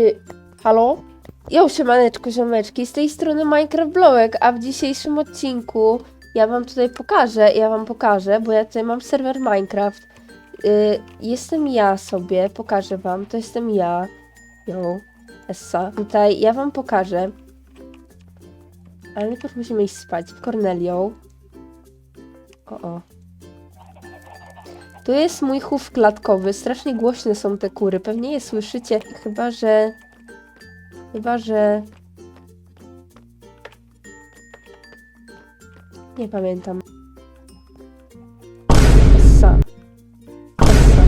Y, halo? Jo, siemaneczko, ziomeczki, z tej strony Minecraft Blowek, a w dzisiejszym odcinku ja wam tutaj pokażę, ja wam pokażę, bo ja tutaj mam serwer Minecraft. Y, jestem ja sobie, pokażę wam, to jestem ja. Jo, Essa. Tutaj ja wam pokażę. Ale najpierw musimy iść spać. Cornelią. O, o. Tu jest mój chów klatkowy. Strasznie głośne są te kury. Pewnie je słyszycie. Chyba, że... Chyba, że... Nie pamiętam. Essa. Essa.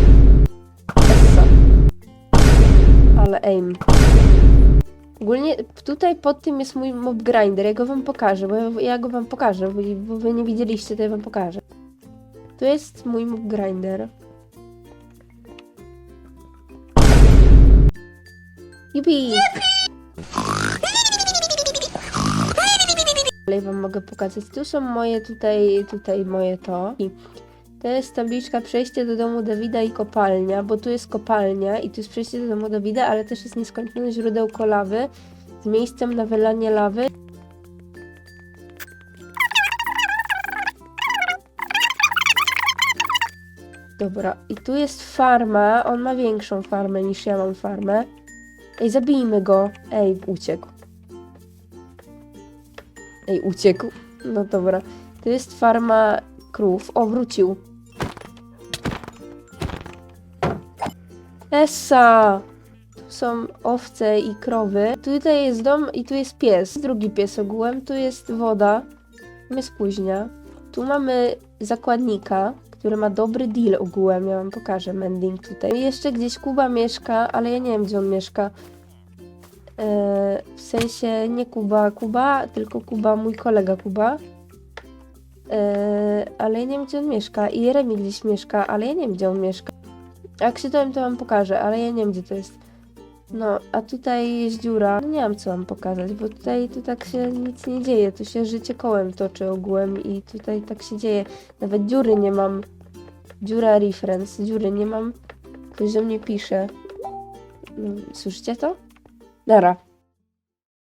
Essa. Ale aim. Ogólnie tutaj pod tym jest mój mob grinder. Ja go wam pokażę, bo ja, go wam pokażę, bo wy nie widzieliście, to ja wam pokażę. Tu jest mój grinder. Jupi! Dalej wam mogę pokazać. Tu są moje tutaj, tutaj moje to. To jest tabliczka przejście do domu Dawida i kopalnia, bo tu jest kopalnia i tu jest przejście do domu Dawida, ale też jest nieskończone źródełko lawy z miejscem na wylanie lawy. Dobra, i tu jest farma. On ma większą farmę niż ja mam farmę. Ej, zabijmy go. Ej, uciekł. Ej, uciekł. No dobra. Tu jest farma krów. O, wrócił. Essa! Tu są owce i krowy. Tutaj jest dom i tu jest pies. Drugi pies ogółem. Tu jest woda. Jest kuźnia. Tu mamy zakładnika, który ma dobry deal ogółem. Ja wam pokażę mending tutaj. Jeszcze gdzieś Kuba mieszka, ale ja nie wiem, gdzie on mieszka. E, w sensie nie Kuba Kuba, tylko Kuba, mój kolega Kuba. E, ale ja nie wiem, gdzie on mieszka. I Jeremi gdzieś mieszka, ale ja nie wiem, gdzie on mieszka. Jak się dowiem, to wam pokażę, ale ja nie wiem, gdzie to jest. No, a tutaj jest dziura. No nie mam co wam pokazać, bo tutaj tu tak się nic nie dzieje. Tu się życie kołem toczy ogółem i tutaj tak się dzieje. Nawet dziury nie mam. Dziura reference, dziury nie mam. Ktoś do mnie pisze. No, Słyszycie to? Nara.